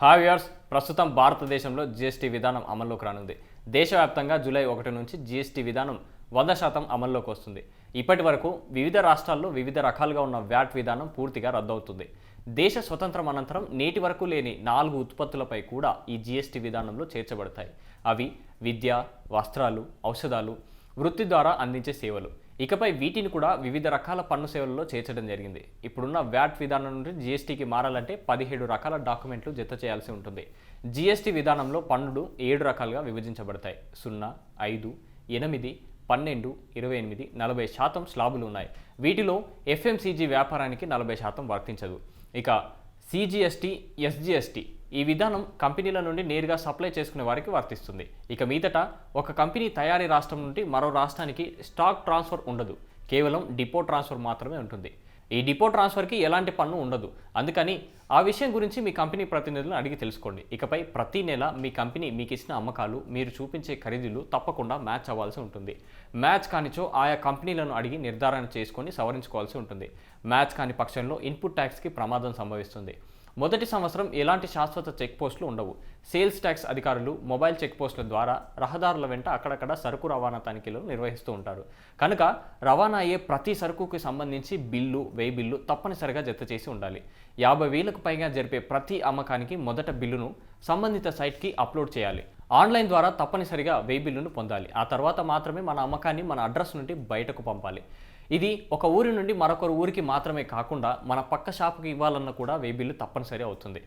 హావియర్స్ ప్రస్తుతం భారతదేశంలో జీఎస్టీ విధానం అమల్లోకి రానుంది. దేశవ్యాప్తంగా జూలై ఒకటి నుంచి జీఎస్టీ విధానం వంద శాతం అమల్లోకి వస్తుంది. ఇప్పటి వరకు వివిధ రాష్ట్రాల్లో వివిధ రకాలుగా ఉన్న వ్యాట్ విధానం పూర్తిగా రద్దవుతుంది. దేశ స్వతంత్రం అనంతరం నేటి వరకు లేని నాలుగు ఉత్పత్తులపై కూడా ఈ జీఎస్టీ విధానంలో చేర్చబడతాయి. అవి విద్య వస్త్రాలు ఔషధాలు వృత్తి ద్వారా అందించే సేవలు. ఇకపై వీటిని కూడా వివిధ రకాల పన్ను సేవల్లో చేర్చడం జరిగింది. ఇప్పుడున్న వ్యాట్ విధానం నుండి జీఎస్టీకి మారాలంటే పదిహేడు రకాల డాక్యుమెంట్లు జత చేయాల్సి ఉంటుంది. జీఎస్టీ విధానంలో పన్నులు ఏడు రకాలుగా విభజించబడతాయి. సున్నా ఐదు ఎనిమిది పన్నెండు ఇరవై ఎనిమిది నలభై శాతం స్లాబులు ఉన్నాయి. వీటిలో ఎఫ్ఎంసీజీ వ్యాపారానికి నలభై శాతం వర్తించదు. ఇక సిజిఎస్టీ ఎస్జిఎస్టీ ఈ విధానం కంపెనీల నుండి నేరుగా సప్లై చేసుకునే వారికి వర్తిస్తుంది. ఇక మీదట ఒక కంపెనీ తయారీ రాష్ట్రం నుండి మరో రాష్ట్రానికి స్టాక్ ట్రాన్స్ఫర్ ఉండదు. కేవలం డిపో ట్రాన్స్ఫర్ మాత్రమే ఉంటుంది. ఈ డిపో ట్రాన్స్ఫర్కి ఎలాంటి పన్ను ఉండదు. అందుకని ఆ విషయం గురించి మీ కంపెనీ ప్రతినిధులను అడిగి తెలుసుకోండి. ఇకపై ప్రతి నెల మీ కంపెనీ మీకు ఇచ్చిన అమ్మకాలు మీరు చూపించే ఖరీదులు తప్పకుండా మ్యాచ్ అవ్వాల్సి ఉంటుంది. మ్యాచ్ కానిచో ఆయా కంపెనీలను అడిగి నిర్ధారణ చేసుకొని సవరించుకోవాల్సి ఉంటుంది. మ్యాచ్ కాని పక్షంలో ఇన్పుట్ ట్యాక్స్కి ప్రమాదం సంభవిస్తుంది. మొదటి సంవత్సరం ఎలాంటి శాశ్వత చెక్ పోస్టులు ఉండవు. సేల్స్ ట్యాక్స్ అధికారులు మొబైల్ చెక్ పోస్టుల ద్వారా రహదారుల వెంట అక్కడక్కడ సరుకు రవాణా తనిఖీలు నిర్వహిస్తూ ఉంటారు. కనుక రవాణా అయ్యే ప్రతి సరుకుకి సంబంధించి బిల్లు వెయ్యి బిల్లు తప్పనిసరిగా జత చేసి ఉండాలి. యాభై వేలకు పైగా జరిపే ప్రతి అమ్మకానికి మొదట బిల్లును సంబంధిత సైట్కి అప్లోడ్ చేయాలి. ఆన్లైన్ ద్వారా తప్పనిసరిగా వెయ్యి బిల్లును పొందాలి. ఆ తర్వాత మాత్రమే మన అమ్మకాన్ని మన అడ్రస్ నుండి బయటకు పంపాలి. ఇది ఒక ఊరి నుండి మరొకరు ఊరికి మాత్రమే కాకుండా మన పక్క షాపుకి ఇవ్వాలన్న కూడా వేబిల్లు తప్పనిసరి అవుతుంది.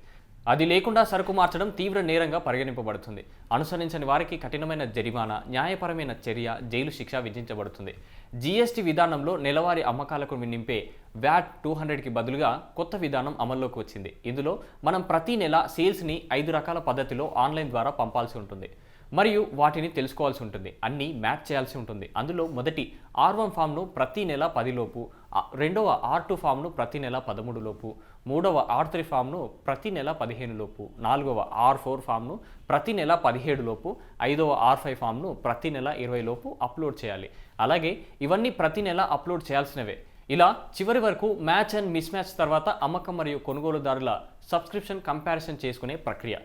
అది లేకుండా సరుకు మార్చడం తీవ్ర నేరంగా పరిగణింపబడుతుంది. అనుసరించని వారికి కఠినమైన జరిమానా న్యాయపరమైన చర్య జైలు శిక్ష విధించబడుతుంది. జీఎస్టీ విధానంలో నెలవారీ అమ్మకాలకు నింపే వ్యాట్ టూ హండ్రెడ్కి బదులుగా కొత్త విధానం అమల్లోకి వచ్చింది. ఇందులో మనం ప్రతి నెల సేల్స్ని ఐదు రకాల పద్ధతిలో ఆన్లైన్ ద్వారా పంపాల్సి ఉంటుంది. మరియు వాటిని తెలుసుకోవాల్సి ఉంటుంది. అన్నీ మ్యాచ్ చేయాల్సి ఉంటుంది. అందులో మొదటి ఆర్ వన్ ఫామ్ను ప్రతి నెల పదిలోపు రెండవ ఆర్ టూ ఫామ్ను ప్రతి నెల పదమూడు లోపు మూడవ ఆర్ త్రీ ఫామ్ను ప్రతి నెల పదిహేను లోపు నాలుగవ ఆర్ ఫోర్ ఫామ్ను ప్రతి నెల పదిహేడు లోపు ఐదవ ఆర్ ఫైవ్ ఫామ్ను ప్రతి నెల ఇరవై లోపు అప్లోడ్ చేయాలి. అలాగే ఇవన్నీ ప్రతి నెల అప్లోడ్ చేయాల్సినవే. ఇలా చివరి వరకు మ్యాచ్ అండ్ మిస్ మ్యాచ్ తర్వాత అమ్మకం మరియు కొనుగోలుదారుల సబ్స్క్రిప్షన్ కంపారిజన్ చేసుకునే ప్రక్రియ.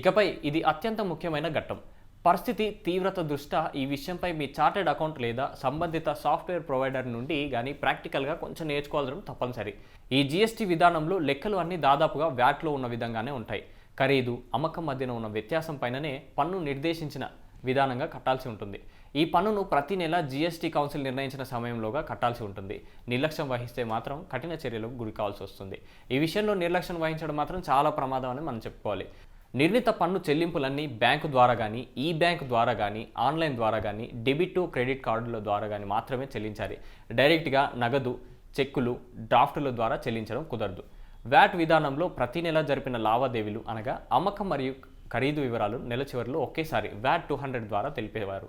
ఇకపై ఇది అత్యంత ముఖ్యమైన ఘట్టం. పరిస్థితి తీవ్రత దృష్ట్యా ఈ విషయంపై మీ చార్టెడ్ అకౌంట్ లేదా సంబంధిత సాఫ్ట్వేర్ ప్రొవైడర్ నుండి కానీ ప్రాక్టికల్గా కొంచెం నేర్చుకోవాల్సిన తప్పనిసరి. ఈ జీఎస్టీ విధానంలో లెక్కలు అన్నీ దాదాపుగా వ్యాట్లో ఉన్న విధంగానే ఉంటాయి. ఖరీదు అమ్మకం మధ్యన ఉన్న వ్యత్యాసం పైననే పన్ను నిర్దేశించిన విధానంగా కట్టాల్సి ఉంటుంది. ఈ పన్నును ప్రతి నెల జీఎస్టీ కౌన్సిల్ నిర్ణయించిన సమయంలోగా కట్టాల్సి ఉంటుంది. నిర్లక్ష్యం వహిస్తే మాత్రం కఠిన చర్యలకు గురి కావాల్సి వస్తుంది. ఈ విషయంలో నిర్లక్ష్యం వహించడం మాత్రం చాలా ప్రమాదం అని మనం చెప్పుకోవాలి. నిర్ణీత పన్ను చెల్లింపులన్నీ బ్యాంకు ద్వారా కానీ ఈ బ్యాంకు ద్వారా కానీ ఆన్లైన్ ద్వారా కానీ డెబిట్ క్రెడిట్ కార్డుల ద్వారా కానీ మాత్రమే చెల్లించాలి. డైరెక్ట్గా నగదు చెక్కులు డ్రాఫ్టుల ద్వారా చెల్లించడం కుదరదు. వ్యాట్ విధానంలో ప్రతి నెల జరిపిన లావాదేవీలు అనగా అమ్మకం మరియు ఖరీదు వివరాలు నెల చివరిలో ఒకేసారి వ్యాట్ టూ హండ్రెడ్ ద్వారా తెలిపేవారు.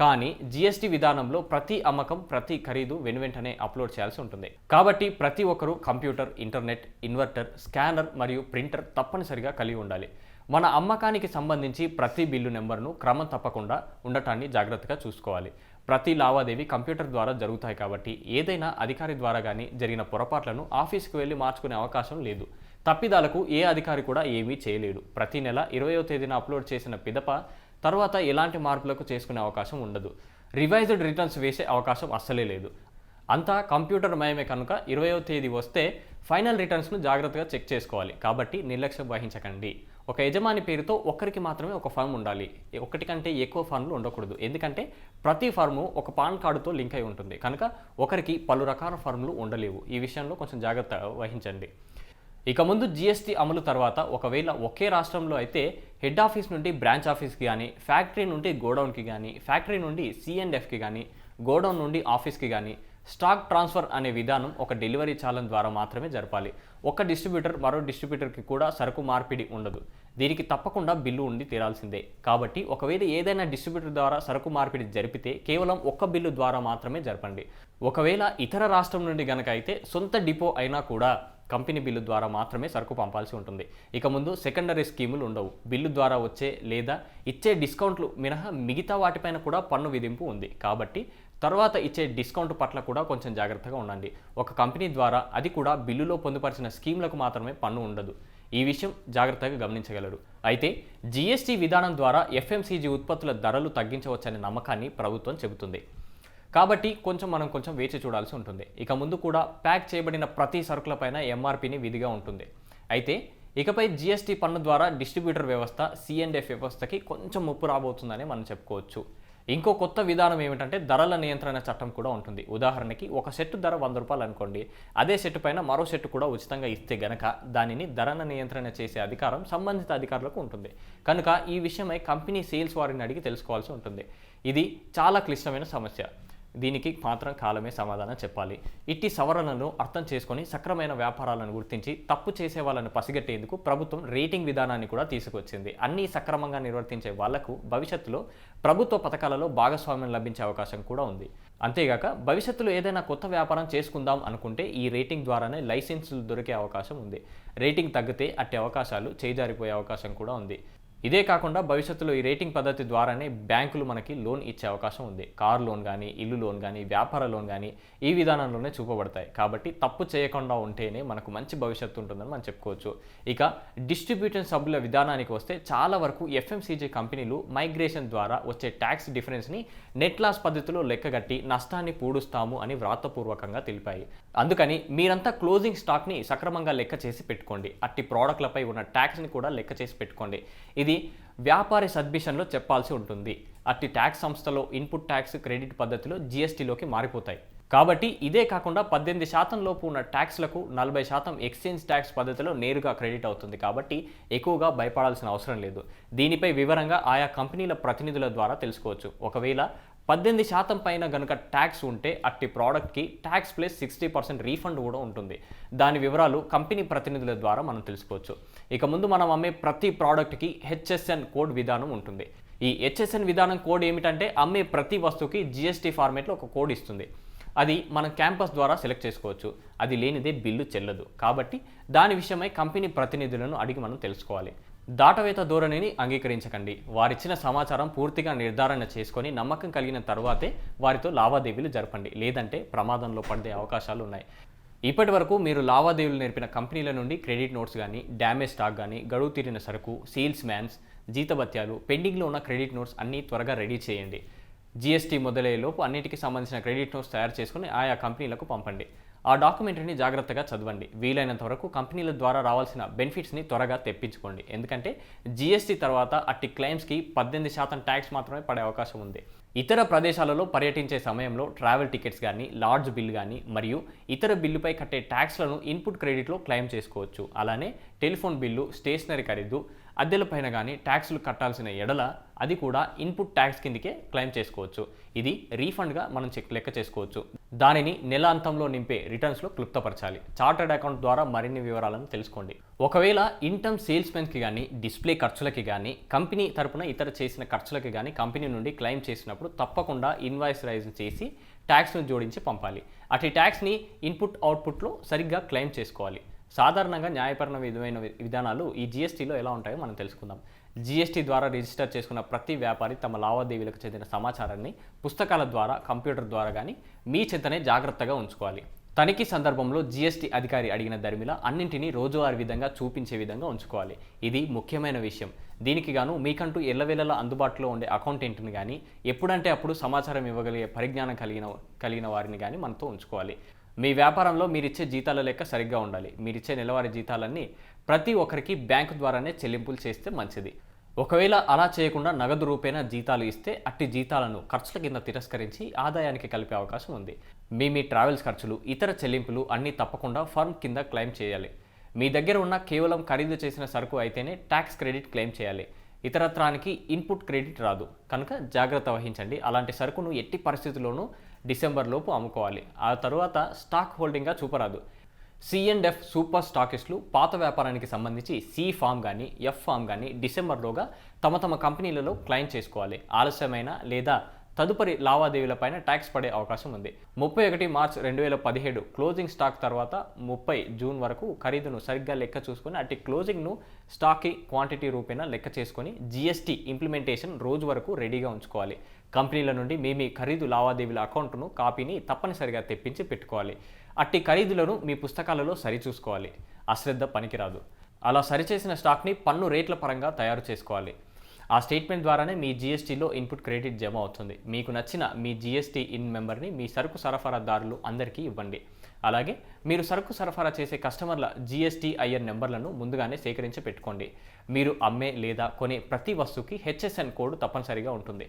కానీ జీఎస్టీ విధానంలో ప్రతి అమ్మకం ప్రతి ఖరీదు వెనువెంటనే అప్లోడ్ చేయాల్సి ఉంటుంది. కాబట్టి ప్రతి ఒక్కరూ కంప్యూటర్ ఇంటర్నెట్ ఇన్వర్టర్ స్కానర్ మరియు ప్రింటర్ తప్పనిసరిగా కలిగి ఉండాలి. మన అమ్మకానికి సంబంధించి ప్రతి బిల్లు నెంబర్ను క్రమం తప్పకుండా ఉండటాన్ని జాగ్రత్తగా చూసుకోవాలి. ప్రతి లావాదేవీ కంప్యూటర్ ద్వారా జరుగుతాయి కాబట్టి ఏదైనా అధికారి ద్వారా కానీ జరిగిన పొరపాట్లను ఆఫీస్కి వెళ్ళి మార్చుకునే అవకాశం లేదు. తప్పిదాలకు ఏ అధికారి కూడా ఏమీ చేయలేడు. ప్రతి నెల ఇరవయో తేదీన అప్లోడ్ చేసిన పిదప తర్వాత ఎలాంటి మార్పులకు చేసుకునే అవకాశం ఉండదు. రివైజ్డ్ రిటర్న్స్ వేసే అవకాశం అస్సలే లేదు. అంతా కంప్యూటర్ మయమే కనుక ఇరవయో తేదీ వస్తే ఫైనల్ రిటర్న్స్ను జాగ్రత్తగా చెక్ చేసుకోవాలి. కాబట్టి నిర్లక్ష్యం వహించకండి. ఒక యజమాని పేరుతో ఒక్కరికి మాత్రమే ఒక ఫర్మ్ ఉండాలి. ఒకటి కంటే ఎక్కువ ఫర్మ్లు ఉండకూడదు. ఎందుకంటే ప్రతి ఫర్ము ఒక పాన్ కార్డుతో లింక్ అయి ఉంటుంది. కనుక ఒకరికి పలు రకాల ఫర్మ్లు ఉండలేవు. ఈ విషయంలో కొంచెం జాగ్రత్త వహించండి. ఇక ముందు జీఎస్టీ అమలు తర్వాత ఒకవేళ ఒకే రాష్ట్రంలో అయితే హెడ్ ఆఫీస్ నుండి బ్రాంచ్ ఆఫీస్కి కానీ ఫ్యాక్టరీ నుండి గోడౌన్కి కానీ ఫ్యాక్టరీ నుండి సిఎండ్ఎఫ్కి కానీ గోడౌన్ నుండి ఆఫీస్కి కానీ స్టాక్ ట్రాన్స్ఫర్ అనే విధానం ఒక డెలివరీ చాలన్ ద్వారా మాత్రమే జరపాలి. ఒక డిస్ట్రిబ్యూటర్ మరో డిస్ట్రిబ్యూటర్కి కూడా సరుకు మార్పిడి ఉండదు. దీనికి తప్పకుండా బిల్లు ఉండి తీరాల్సిందే. కాబట్టి ఒకవేళ ఏదైనా డిస్ట్రిబ్యూటర్ ద్వారా సరుకు మార్పిడి జరిపితే కేవలం ఒక్క బిల్లు ద్వారా మాత్రమే జరపండి. ఒకవేళ ఇతర రాష్ట్రం నుండి గనక అయితే సొంత డిపో అయినా కూడా కంపెనీ బిల్లు ద్వారా మాత్రమే సరుకు పంపాల్సి ఉంటుంది. ఇక ముందు సెకండరీ స్కీములు ఉండవు. బిల్లు ద్వారా వచ్చే లేదా ఇచ్చే డిస్కౌంట్లు మినహా మిగతా వాటిపైన కూడా పన్ను విధింపు ఉంది. కాబట్టి తర్వాత ఇచ్చే డిస్కౌంట్ పట్ల కూడా కొంచెం జాగ్రత్తగా ఉండండి. ఒక కంపెనీ ద్వారా అది కూడా బిల్లులో పొందుపరిచిన స్కీమ్లకు మాత్రమే పన్ను ఉండదు. ఈ విషయం జాగ్రత్తగా గమనించగలరు. అయితే జీఎస్టీ విధానం ద్వారా ఎఫ్ఎంసీజీ ఉత్పత్తుల ధరలు తగ్గించవచ్చనే నమ్మకాన్ని ప్రభుత్వం చెబుతుంది. కాబట్టి కొంచెం మనం కొంచెం వేచి చూడాల్సి ఉంటుంది. ఇక ముందు కూడా ప్యాక్ చేయబడిన ప్రతి సరుకులపైన ఎంఆర్పిని విధిగా ఉంటుంది. అయితే ఇకపై జీఎస్టీ పన్ను ద్వారా డిస్ట్రిబ్యూటర్ వ్యవస్థ సిఎండ్ఎఫ్ వ్యవస్థకి కొంచెం ముప్పు రాబోతుందని మనం చెప్పుకోవచ్చు. ఇంకో కొత్త విధానం ఏమిటంటే ధరల నియంత్రణ చట్టం కూడా ఉంటుంది. ఉదాహరణకి ఒక సెట్ ధర వంద రూపాయలు అనుకోండి. అదే సెట్ పైన మరో సెట్ కూడా ఉచితంగా ఇస్తే గనక దానిని ధరల నియంత్రణ చేసే అధికారం సంబంధిత అధికారులకు ఉంటుంది. కనుక ఈ విషయమై కంపెనీ సేల్స్ వారిని అడిగి తెలుసుకోవాల్సి ఉంటుంది. ఇది చాలా క్లిష్టమైన సమస్య. దీనికి మాత్రం కాలమే సమాధానం చెప్పాలి. ఇట్టి సవరణలను అర్థం చేసుకొని సక్రమైన వ్యాపారాలను గుర్తించి తప్పు చేసే వాళ్ళను పసిగట్టేందుకు ప్రభుత్వం రేటింగ్ విధానాన్ని కూడా తీసుకొచ్చింది. అన్నీ సక్రమంగా నిర్వర్తించే వాళ్ళకు భవిష్యత్తులో ప్రభుత్వ పథకాలలో భాగస్వామ్యం లభించే అవకాశం కూడా ఉంది. అంతేగాక భవిష్యత్తులో ఏదైనా కొత్త వ్యాపారం చేసుకుందాం అనుకుంటే ఈ రేటింగ్ ద్వారానే లైసెన్సులు దొరికే అవకాశం ఉంది. రేటింగ్ తగ్గితే అట్టి అవకాశాలు చేజారిపోయే అవకాశం కూడా ఉంది. ఇదే కాకుండా భవిష్యత్తులో ఈ రేటింగ్ పద్ధతి ద్వారానే బ్యాంకులు మనకి లోన్ ఇచ్చే అవకాశం ఉంది. కార్ లోన్ కానీ ఇల్లు లోన్ కానీ వ్యాపార లోన్ కానీ ఈ విధానంలోనే చూపబడతాయి. కాబట్టి తప్పు చేయకుండా ఉంటేనే మనకు మంచి భవిష్యత్తు ఉంటుందని మనం చెప్పుకోవచ్చు. ఇక డిస్ట్రిబ్యూషన్ సభ్యుల విధానానికి వస్తే చాలా వరకు ఎఫ్ఎంసీజీ కంపెనీలు మైగ్రేషన్ ద్వారా వచ్చే ట్యాక్స్ డిఫరెన్స్ని నెట్ లాస్ పద్ధతిలో లెక్కగట్టి నష్టాన్ని పూడుస్తాము అని వ్రాతపూర్వకంగా తెలిపాయి. అందుకని మీరంతా క్లోజింగ్ స్టాక్ని సక్రమంగా లెక్క చేసి పెట్టుకోండి. అట్టి ప్రోడక్ట్లపై ఉన్న ట్యాక్స్ని కూడా లెక్క చేసి పెట్టుకోండి. ఇది వ్యాపారి సబ్మిషన్లో చెప్పాల్సి ఉంటుంది. అట్టి ట్యాక్స్ సంస్థలో ఇన్పుట్ ట్యాక్స్ క్రెడిట్ పద్ధతిలో జీఎస్టీలోకి మారిపోతాయి. కాబట్టి ఇదే కాకుండా పద్దెనిమిది శాతం లోపు ఉన్న ట్యాక్స్లకు నలభై శాతం ఎక్స్చేంజ్ ట్యాక్స్ పద్ధతిలో నేరుగా క్రెడిట్ అవుతుంది కాబట్టి ఎక్కువగా భయపడాల్సిన అవసరం లేదు. దీనిపై వివరంగా ఆయా కంపెనీల ప్రతినిధుల ద్వారా తెలుసుకోవచ్చు. ఒకవేళ పద్దెనిమిది శాతం పైన గనుక ట్యాక్స్ ఉంటే అట్టి ప్రోడక్ట్కి tax plus sixty percent refund కూడా ఉంటుంది. దాని వివరాలు కంపెనీ ప్రతినిధుల ద్వారా మనం తెలుసుకోవచ్చు. ఇక ముందు మనం అమ్మే ప్రతి ప్రోడక్ట్కి హెచ్ఎస్ఎన్ కోడ్ విధానం ఉంటుంది. ఈ హెచ్ఎస్ఎన్ విధానం కోడ్ ఏమిటంటే అమ్మే ప్రతి వస్తువుకి జిఎస్టీ ఫార్మేట్లో ఒక కోడ్ ఇస్తుంది. అది మనం క్యాంపస్ ద్వారా సెలెక్ట్ చేసుకోవచ్చు. అది లేనిదే బిల్లు చెల్లదు. కాబట్టి దాని విషయమై కంపెనీ ప్రతినిధులను అడిగి మనం తెలుసుకోవాలి. దాటవేత ధోరణిని అంగీకరించకండి. వారిచ్చిన సమాచారం పూర్తిగా నిర్ధారణ చేసుకొని నమ్మకం కలిగిన తర్వాతే వారితో లావాదేవీలు జరపండి. లేదంటే ప్రమాదంలో పడే అవకాశాలు ఉన్నాయి ఇప్పటి వరకు మీరు లావాదేవీలు నేర్పిన కంపెనీల నుండి క్రెడిట్ నోట్స్ కానీ డ్యామేజ్ స్టాక్ కానీ గడువు తీరిన సరుకు సేల్స్ మ్యాన్స్ జీతభత్యాలు పెండింగ్లో ఉన్న క్రెడిట్ నోట్స్ అన్నీ త్వరగా రెడీ చేయండి. జీఎస్టీ మొదలయ్యేలోపు అన్నిటికీ సంబంధించిన క్రెడిట్ నోట్స్ తయారు చేసుకుని ఆయా కంపెనీలకు పంపండి. ఆ డాక్యుమెంటరీని జాగ్రత్తగా చదవండి. వీలైనంత వరకు కంపెనీల ద్వారా రావాల్సిన బెనిఫిట్స్ని త్వరగా తెప్పించుకోండి. ఎందుకంటే జీఎస్టీ తర్వాత అట్టి క్లెయిమ్స్కి పద్దెనిమిది శాతం ట్యాక్స్ మాత్రమే పడే అవకాశం ఉంది. ఇతర ప్రదేశాలలో పర్యటించే సమయంలో ట్రావెల్ టికెట్స్ కానీ లాడ్జ్ బిల్ కానీ మరియు ఇతర బిల్లుపై కట్టే ట్యాక్స్లను ఇన్పుట్ క్రెడిట్లో క్లెయిమ్ చేసుకోవచ్చు. అలానే టెలిఫోన్ బిల్లు స్టేషనరీ ఖరీదు అద్దెలపైన కానీ ట్యాక్స్లు కట్టాల్సిన ఎడల అది కూడా ఇన్పుట్ ట్యాక్స్ కిందకే క్లెయిమ్ చేసుకోవచ్చు. ఇది రీఫండ్గా మనం చెక్ లెక్క చేసుకోవచ్చు. దానిని నెల అంతంలో నింపే రిటర్న్స్లో క్లుప్తపరచాలి. చార్టర్డ్ అకౌంట్ ద్వారా మరిన్ని వివరాలను తెలుసుకోండి. ఒకవేళ ఇంటర్మ్ సేల్స్మెన్కి కానీ డిస్ప్లే ఖర్చులకి కానీ కంపెనీ తరపున ఇతర చేసిన ఖర్చులకి కానీ కంపెనీ నుండి క్లెయిమ్ చేసినప్పుడు తప్పకుండా ఇన్వాయిస్ రైజ్ చేసి ట్యాక్స్ను జోడించి పంపాలి. అటు ట్యాక్స్ని ఇన్పుట్ అవుట్పుట్లో సరిగ్గా క్లెయిమ్ చేసుకోవాలి. సాధారణంగా న్యాయపరణ విధమైన విధానాలు ఈ జీఎస్టీలో ఎలా ఉంటాయో మనం తెలుసుకుందాం. జీఎస్టీ ద్వారా రిజిస్టర్ చేసుకున్న ప్రతి వ్యాపారి తమ లావాదేవీలకు చెందిన సమాచారాన్ని పుస్తకాల ద్వారా కంప్యూటర్ ద్వారా కానీ మీ చేతనే జాగ్రత్తగా ఉంచుకోవాలి. తనిఖీ సందర్భంలో జీఎస్టీ అధికారి అడిగిన దరిమిల అన్నింటినీ రోజువారీ విధంగా చూపించే విధంగా ఉంచుకోవాలి. ఇది ముఖ్యమైన విషయం. దీనికి గాను మీకంటూ ఎల్లవేళలా అందుబాటులో ఉండే అకౌంటెంట్ని కానీ ఎప్పుడంటే అప్పుడు సమాచారం ఇవ్వగలిగే పరిజ్ఞానం కలిగిన కలిగిన వారిని కానీ మనతో ఉంచుకోవాలి. మీ వ్యాపారంలో మీరిచ్చే జీతాల లెక్క సరిగ్గా ఉండాలి. మీరిచ్చే నెలవారీ జీతాలన్నీ ప్రతి ఒక్కరికి బ్యాంకు ద్వారానే చెల్లింపులు చేస్తే మంచిది. ఒకవేళ అలా చేయకుండా నగదు రూపేణా జీతాలు ఇస్తే అట్టి జీతాలను ఖర్చుల కింద తిరస్కరించి ఆదాయానికి కలిపే అవకాశం ఉంది. మీ మీ ట్రావెల్స్ ఖర్చులు ఇతర చెల్లింపులు అన్నీ తప్పకుండా ఫర్మ్ కింద క్లెయిమ్ చేయాలి. మీ దగ్గర ఉన్న కేవలం ఖరీదు చేసిన సరుకు అయితేనే ట్యాక్స్ క్రెడిట్ క్లెయిమ్ చేయాలి. ఇతరత్రానికి ఇన్పుట్ క్రెడిట్ రాదు. కనుక జాగ్రత్త వహించండి. అలాంటి సరుకును ఎట్టి పరిస్థితుల్లోనూ డిసెంబర్ లోపు అమ్ముకోవాలి. ఆ తరువాత స్టాక్ హోల్డింగ్గా చూపరాదు. సిఎండ్ఎఫ్ సూపర్ స్టాకిస్టులు పాత వ్యాపారానికి సంబంధించి సి ఫామ్ కానీ ఎఫ్ ఫామ్ కానీ డిసెంబర్లోగా తమ తమ కంపెనీలలో క్లెయిమ్ చేసుకోవాలి. ఆలస్యమైన లేదా తదుపరి లావాదేవీలపైన ట్యాక్స్ పడే అవకాశం ఉంది. ముప్పై ఒకటి మార్చ్ రెండు వేల పదిహేడు క్లోజింగ్ స్టాక్ తర్వాత ముప్పై జూన్ వరకు ఖరీదును సరిగ్గా లెక్క చూసుకొని అట్టి క్లోజింగ్ను స్టాక్కి క్వాంటిటీ రూపేణా లెక్క చేసుకొని జీఎస్టీ ఇంప్లిమెంటేషన్ రోజు వరకు రెడీగా ఉంచుకోవాలి. కంపెనీల నుండి మీ మీ ఖరీదు లావాదేవీల అకౌంట్ను కాపీని తప్పనిసరిగా తెప్పించి పెట్టుకోవాలి. అట్టి ఖరీదులను మీ పుస్తకాలలో సరిచూసుకోవాలి. అశ్రద్ధ పనికిరాదు. అలా సరిచేసిన స్టాక్ని పన్ను రేట్ల పరంగా తయారు చేసుకోవాలి. ఆ స్టేట్మెంట్ ద్వారానే మీ జీఎస్టీలో ఇన్పుట్ క్రెడిట్ జమ అవుతుంది. మీకు నచ్చిన మీ జీఎస్టీ ఇన్ మెంబర్ని మీ సరుకు సరఫరాదారులు అందరికీ ఇవ్వండి. అలాగే మీరు సరుకు సరఫరా చేసే కస్టమర్ల జీఎస్టీ ఐఎన్ నెంబర్లను ముందుగానే సేకరించి పెట్టుకోండి. మీరు అమ్మే లేదా కొనే ప్రతి వస్తువుకి హెచ్ఎస్ఎన్ కోడ్ తప్పనిసరిగా ఉంటుంది.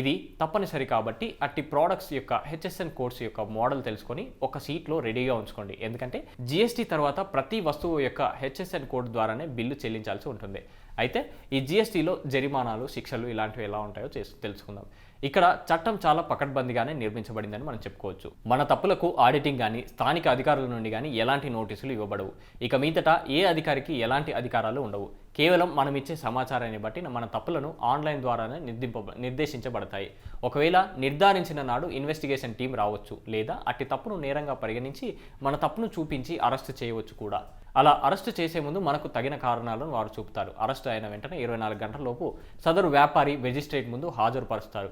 ఇది తప్పనిసరి కాబట్టి అట్టి ప్రోడక్ట్స్ యొక్క హెచ్ఎస్ఎన్ కోడ్స్ యొక్క మోడల్ తెలుసుకొని ఒక సీట్లో రెడీగా ఉంచుకోండి. ఎందుకంటే జీఎస్టీ తర్వాత ప్రతి వస్తువు యొక్క హెచ్ఎస్ఎన్ కోడ్ ద్వారానే బిల్లు చెల్లించాల్సి ఉంటుంది. అయితే ఈ జీఎస్టీలో జరిమానాలు శిక్షలు ఇలాంటివి ఎలా ఉంటాయో చేసు తెలుసుకుందాం. ఇక్కడ చట్టం చాలా పకడ్బందీగానే నిర్మించబడిందని మనం చెప్పుకోవచ్చు. మన తప్పులకు ఆడిటింగ్ కానీ స్థానిక అధికారుల నుండి కానీ ఎలాంటి నోటీసులు ఇవ్వబడవు. ఇక మీదట ఏ అధికారికి ఎలాంటి అధికారాలు ఉండవు. కేవలం మనం ఇచ్చే సమాచారాన్ని బట్టి మన తప్పులను ఆన్లైన్ ద్వారానే నిర్దింప నిర్దేశించబడతాయి. ఒకవేళ నిర్ధారించిన నాడు ఇన్వెస్టిగేషన్ టీం రావచ్చు లేదా అట్టి తప్పును నేరంగా పరిగణించి మన తప్పును చూపించి అరెస్టు చేయవచ్చు కూడా. అలా అరెస్టు చేసే ముందు మనకు తగిన కారణాలను వారు చూపుతారు. అరెస్టు అయిన వెంటనే ఇరవై నాలుగు గంటల లోపు సదరు వ్యాపారి మెజిస్ట్రేట్ ముందు హాజరుపరుస్తారు.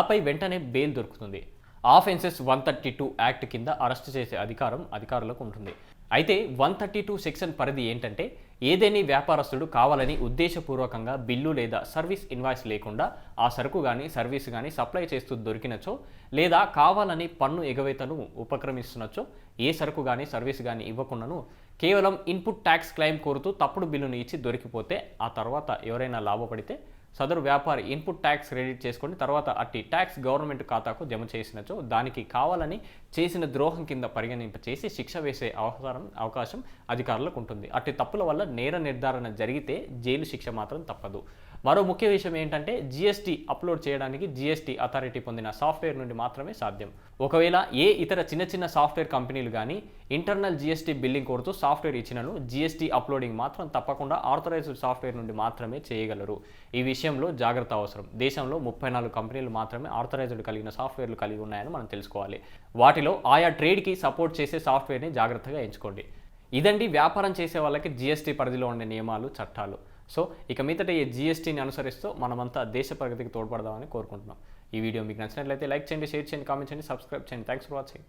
ఆపై వెంటనే బెయిల్ దొరుకుతుంది. Offences one thirty two act కింద అరెస్ట్ చేసే అధికారం అధికారులకు ఉంటుంది. అయితే వన్ థర్టీ టూ సెక్షన్ పరిధి ఏంటంటే ఏదేని వ్యాపారస్తుడు కావాలని ఉద్దేశపూర్వకంగా బిల్లు లేదా సర్వీస్ ఇన్వాయిస్ లేకుండా ఆ సరుకు కానీ సర్వీస్ కానీ సప్లై చేస్తూ దొరికినచో లేదా కావాలని పన్ను ఎగవేతను ఉపక్రమిస్తున్నచో ఏ సరుకు కానీ సర్వీస్ కానీ ఇవ్వకుండాను కేవలం ఇన్పుట్ ట్యాక్స్ క్లెయిమ్ కోరుతూ తప్పుడు బిల్లును ఇచ్చి దొరికిపోతే ఆ తర్వాత ఎవరైనా లాభపడితే సదరు వ్యాపారి ఇన్పుట్ ట్యాక్స్ క్రెడిట్ చేసుకొని తర్వాత అట్టి ట్యాక్స్ గవర్నమెంట్ ఖాతాకు జమ చేసినచో దానికి కావాలని చేసిన ద్రోహం కింద పరిగణింప చేసి శిక్ష వేసే అవసరం అవకాశం అధికారులకు ఉంటుంది. అట్టి తప్పుల వల్ల నేర నిర్ధారణ జరిగితే జైలు శిక్ష మాత్రం తప్పదు. మరో ముఖ్య విషయం ఏంటంటే జిఎస్టీ అప్లోడ్ చేయడానికి జీఎస్టీ అథారిటీ పొందిన సాఫ్ట్వేర్ నుండి మాత్రమే సాధ్యం. ఒకవేళ ఏ ఇతర చిన్న చిన్న సాఫ్ట్వేర్ కంపెనీలు కానీ ఇంటర్నల్ జిఎస్టీ బిల్లింగ్ కోరుతూ సాఫ్ట్వేర్ ఇచ్చినను జీఎస్టీ అప్లోడింగ్ మాత్రం తప్పకుండా ఆథరైజ్డ్ సాఫ్ట్వేర్ నుండి మాత్రమే చేయగలరు. ఈ విషయంలో జాగ్రత్త అవసరం. దేశంలో ముప్పై నాలుగు కంపెనీలు మాత్రమే ఆథరైజ్డ్ కలిగిన సాఫ్ట్వేర్లు కలిగి ఉన్నాయని మనం తెలుసుకోవాలి. వాటిలో ఆయా ట్రేడ్కి సపోర్ట్ చేసే సాఫ్ట్వేర్ని జాగ్రత్తగా ఎంచుకోండి. ఇదండి వ్యాపారం చేసే వాళ్ళకి జిఎస్టీ పరిధిలో ఉండే నియమాలు చట్టాలు. సో ఇక మీదట ఈ జీఎస్టీని అనుసరిస్తూ మనమంతా దేశ ప్రగతికి తోడ్పడదామని కోరుకుంటున్నాం. ఈ వీడియో మీకు నచ్చినట్లయితే లైక్ చేయండి షేర్ చేయండి కామెంట్ చేయండి సబ్స్క్రైబ్ చేయండి. Thanks for watching